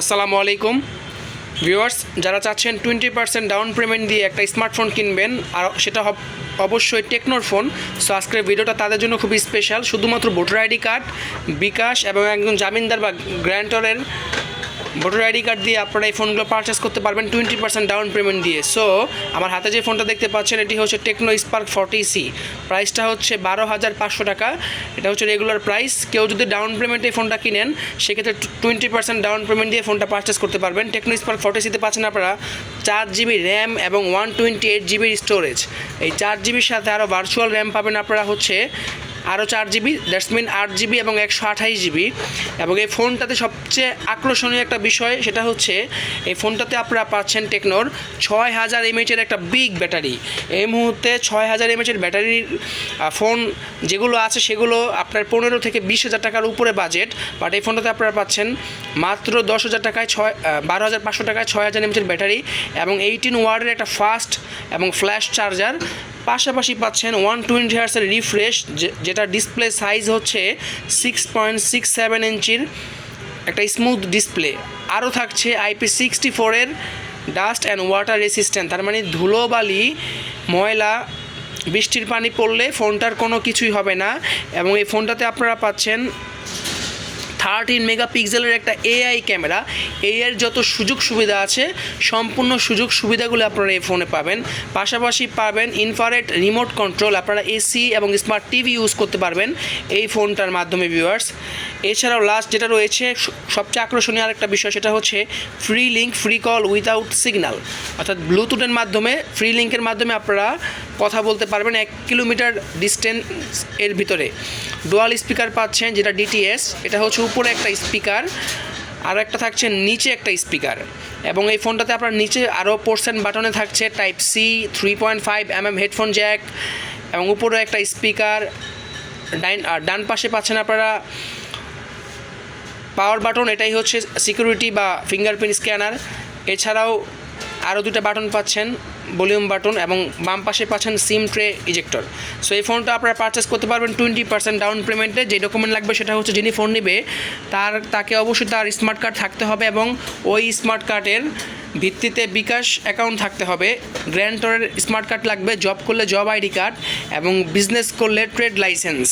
আসসালামু আলাইকুম। ভিউয়ার্স, যারা চাচ্ছেন টোয়েন্টি পার্সেন্ট ডাউন পেমেন্ট দিয়ে একটা স্মার্টফোন কিনবেন, আর সেটা অবশ্যই টেকনোর ফোন সো আজকের ভিডিওটা তাদের জন্য খুবই স্পেশাল শুধুমাত্র ভোটার আইডি কার্ড, বিকাশ এবং একজন জামিনদার বা গ্র্যান্টরের ভোটার আইডি কার্ড দিয়ে আপনারা এই ফোনগুলো পারচেস করতে পারবেন টোয়েন্টি পার্সেন্ট ডাউন পেমেন্ট দিয়ে। সো আমার হাতে যে ফোনটা দেখতে পাচ্ছেন, এটি হচ্ছে টেকনো স্পার্ক ফর্টি সি প্রাইসটা হচ্ছে বারো হাজার পাঁচশো টাকা। এটা হচ্ছে রেগুলার প্রাইস কেউ যদি ডাউন পেমেন্টে এই ফোনটা কিনেন, সেক্ষেত্রে টোয়েন্টি পার্সেন্ট ডাউন পেমেন্ট দিয়ে ফোনটা পারচেস করতে পারবেন। টেকনো স্পার্ক ফর্টি সিতে পাচ্ছেন আপনারা চার জিবি র্যাম এবং ওয়ান টোয়েন্টি এইট জিবির স্টোরেজ এই চার জিবির সাথে আরও ভার্চুয়াল র্যাম পাবেন আপনারা হচ্ছে আরও চার জিবি, দ্যাটস মিন আট জিবি এবং একশো আঠাইশ জিবি। এবং এই ফোনটাতে সবচেয়ে আকর্ষণীয় একটা বিষয় সেটা হচ্ছে, এই ফোনটাতে আপনারা পাচ্ছেন টেকনোর ছয় হাজার এমএচের একটা বিগ ব্যাটারি। এই মুহূর্তে ছয় হাজার এমএচের ব্যাটারির ফোন যেগুলো আছে সেগুলো আপনার পনেরো থেকে বিশ হাজার টাকার উপরে বাজেট, বাট এই ফোনটাতে আপনারা পাচ্ছেন মাত্র দশ হাজার টাকায় ছয় বারো হাজার পাঁচশো টাকায় ছয় হাজার এমএচের ব্যাটারি এবং এইটিন ওয়ার্ডের একটা ফাস্ট এবং ফ্ল্যাশ চার্জার। পাশাপাশি পাচ্ছেন ওয়ান টোয়েন্টি হার্সের রিফ্রেশ যেটা ডিসপ্লে সাইজ হচ্ছে সিক্স পয়েন্ট সিক্স সেভেন ইঞ্চির একটা স্মুথ ডিসপ্লে আরও থাকছে আইপি সিক্সটি ফোরের ডাস্ট অ্যান্ড ওয়াটার রেসিস্ট্যান্ট তার মানে ধুলোবালি ময়লা, বৃষ্টির পানি পড়লে ফোনটার কোনো কিছুই হবে না। এবং এই ফোনটাতে আপনারা পাচ্ছেন থার্টিন মেগাপিক্সেলের একটা এআই ক্যামেরা এআইয়ের যত সুযোগ সুবিধা আছে, সম্পূর্ণ সুযোগ সুবিধাগুলো আপনারা এই ফোনে পাবেন। পাশাপাশি পাবেন ইনফারেট রিমোট কন্ট্রোল আপনারা এসি এবং স্মার্ট টিভি ইউজ করতে পারবেন এই ফোনটার মাধ্যমে ভিউয়ার্স এছাড়াও লাস্ট যেটা রয়েছে, সবচেয়ে আকর্ষণীয় আরেকটা বিষয়, সেটা হচ্ছে free link free call without signal অর্থাৎ ব্লুটুথের মাধ্যমে ফ্রি লিঙ্কের মাধ্যমে আপনারা কথা বলতে পারবেন এক কিলোমিটার ডিস্টেন্স এর ভিতরে। ডুয়াল স্পিকার পাচ্ছেন, যেটা ডিটিএস এটা হচ্ছে উপরে একটা স্পিকার, আর একটা থাকছে নিচে একটা স্পিকার। এবং এই ফোনটাতে আপনার নিচে আরও পোর্শন বাটনে থাকছে type C three point five M M headphone jack এবং উপরে একটা স্পিকার। ডাইন, আর ডান পাশে পাচ্ছেন আপনারা পাওয়ার বাটন এটাই হচ্ছে সিকিউরিটি বা ফিঙ্গারপ্রিন্ট স্ক্যানার এছাড়াও আরও দুটা বাটন পাচ্ছেন। ভলিউম বাটন এবং বাম পাশে পাচ্ছেন সিম ট্রে ইজেক্টর। সো এই ফোনটা আপনারা পারচেস করতে পারবেন টোয়েন্টি পার্সেন্ট ডাউন পেমেন্টে যে ডকুমেন্ট লাগবে সেটা হচ্ছে যিনি ফোন নেবে, তার, তাকে অবশ্যই তার স্মার্ট কার্ড থাকতে হবে এবং ওই স্মার্ট কার্ডের ভিত্তিতে বিকাশ অ্যাকাউন্ট থাকতে হবে। গ্র্যান্টরের স্মার্ট কার্ড লাগবে জব করলে জব আইডি কার্ড এবং বিজনেস করলে ট্রেড লাইসেন্স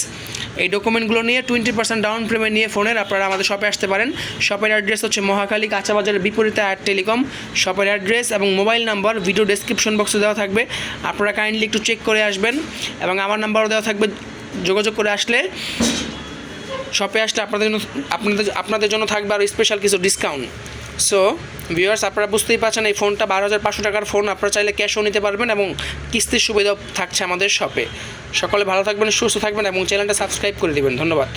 এই ডকুমেন্টগুলো নিয়ে টোয়েন্টি পার্সেন্ট ডাউন পেমেন্ট নিয়ে ফোনের আপনারা আমাদের শপে আসতে পারেন। শপের অ্যাড্রেস হচ্ছে মহাখালী কাঁচাবাজারের বিপরীতে আয়ার টেলিকম শপের অ্যাড্রেস এবং মোবাইল নাম্বার ভিডিও ডেসক্রিপশন বক্সে দেওয়া থাকবে। আপনারা কাইন্ডলি একটু চেক করে আসবেন এবং আমার নাম্বারও দেওয়া থাকবে। যোগাযোগ করে আসলে শপে আসলে আপনাদের জন্য আপনাদের আপনাদের জন্য থাকবে আরও স্পেশাল কিছু ডিসকাউন্ট সো ভিউয়ার্স আপনারা বুঝতেই পারছেন এই ফোনটা বারো হাজার পাঁচশো টাকার ফোন আপনারা চাইলে ক্যাশও নিতে পারবেন এবং কিস্তির সুবিধাও থাকছে আমাদের শপে সকলে ভালো থাকবেন, সুস্থ থাকবেন এবং চ্যানেলটা সাবস্ক্রাইব করে দেবেন। ধন্যবাদ।